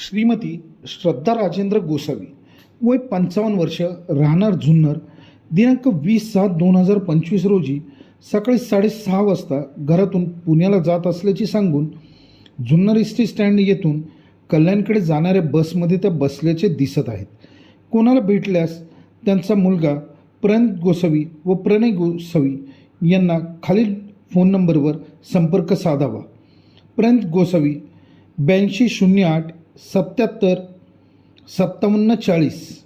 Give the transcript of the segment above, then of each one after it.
श्रीमती श्रद्धा राजेंद्र गोसावी वय पंचावन्न वर्ष राहणार जुन्नर दिनांक वीस सात दोन हजार पंचवीस रोजी सकाळी साडेसहा वाजता घरातून पुण्याला जात असल्याचे सांगून जुन्नर एस टी स्टँड येथून कल्याणकडे जाणाऱ्या बसमध्ये त्या बसल्याचे दिसत आहेत. कोणाला भेटल्यास त्यांचा मुलगा प्रणित गोसावी व प्रणय गोसावी यांना खालील फोन नंबरवर संपर्क साधावा. प्रणित गोसावी ब्याऐंशी शून्य आठ सत्याहत्तर सत्तावन्न चाळीस.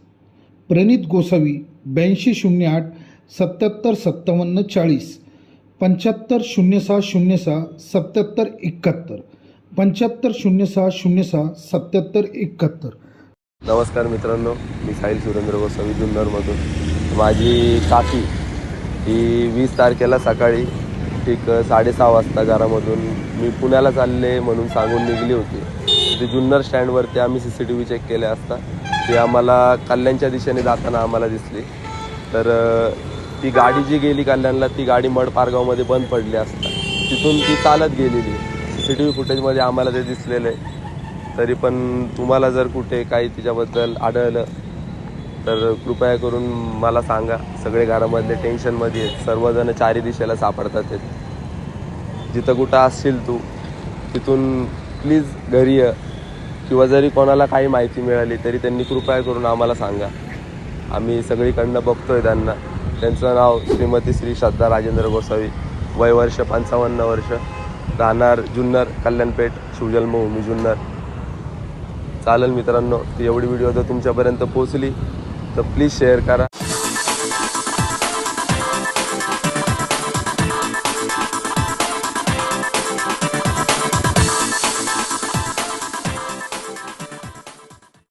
प्रणित गोसावी ब्याऐंशी शून्य आठ. सत्याहत्तर सत्तावन्न चाळीस. पंच्याहत्तर शून्य सहा शून्य सहा. सत्याहत्तर एकाहत्तर. पंच्याहत्तर शून्य सहा शून्य सहा. सत्याहत्तर एकाहत्तर. नमस्कार मित्रांनो मी साहिल सुरेंद्र गोसावी जुन्नरमधून. माझी काकी ही वीस तारखेला सकाळी ठीक साडेसहा वाजता घरामधून मी पुण्याला चालले म्हणून सांगून निघली होती. ते जुन्नर स्टँडवरती आम्ही C C T V check केले असता. ती आम्हाला कल्याणच्या दिशेने जाताना आम्हाला दिसली. तर ती गाडी जी गेली कल्याणला ती गाडी मड पारगावमध्ये बंद पडली असता. तिथून ती चालत गेलेली. सी सी टी व्ही फुटेजमध्ये आम्हाला ते दिसलेलं आहे. तरी पण तुम्हाला जर कुठे काही तिच्याबद्दल आढळलं तर कृपया करून मला सांगा. सगळे घरामधले टेन्शनमध्ये आहेत. सर्वजण चारी दिशेला सापडतात आहेत. जिथं कुठं असशील तू तिथून प्लीज घरी किंवा जरी कोणाला काही माहिती मिळाली तरी त्यांनी कृपया करून आम्हाला सांगा. आम्ही सगळीकडनं बघतोय त्यांना. त्यांचं नाव श्रीमती श्री श्रद्धा राजेंद्र गोसावी वय वर्ष पंचावन्न वर्ष राहणार जुन्नर कल्याणपेठ शिवजन्मभूमी जुन्नर. चालेल मित्रांनो ती एवढी व्हिडिओ जर तुमच्यापर्यंत पोचली तर प्लीज शेअर करा.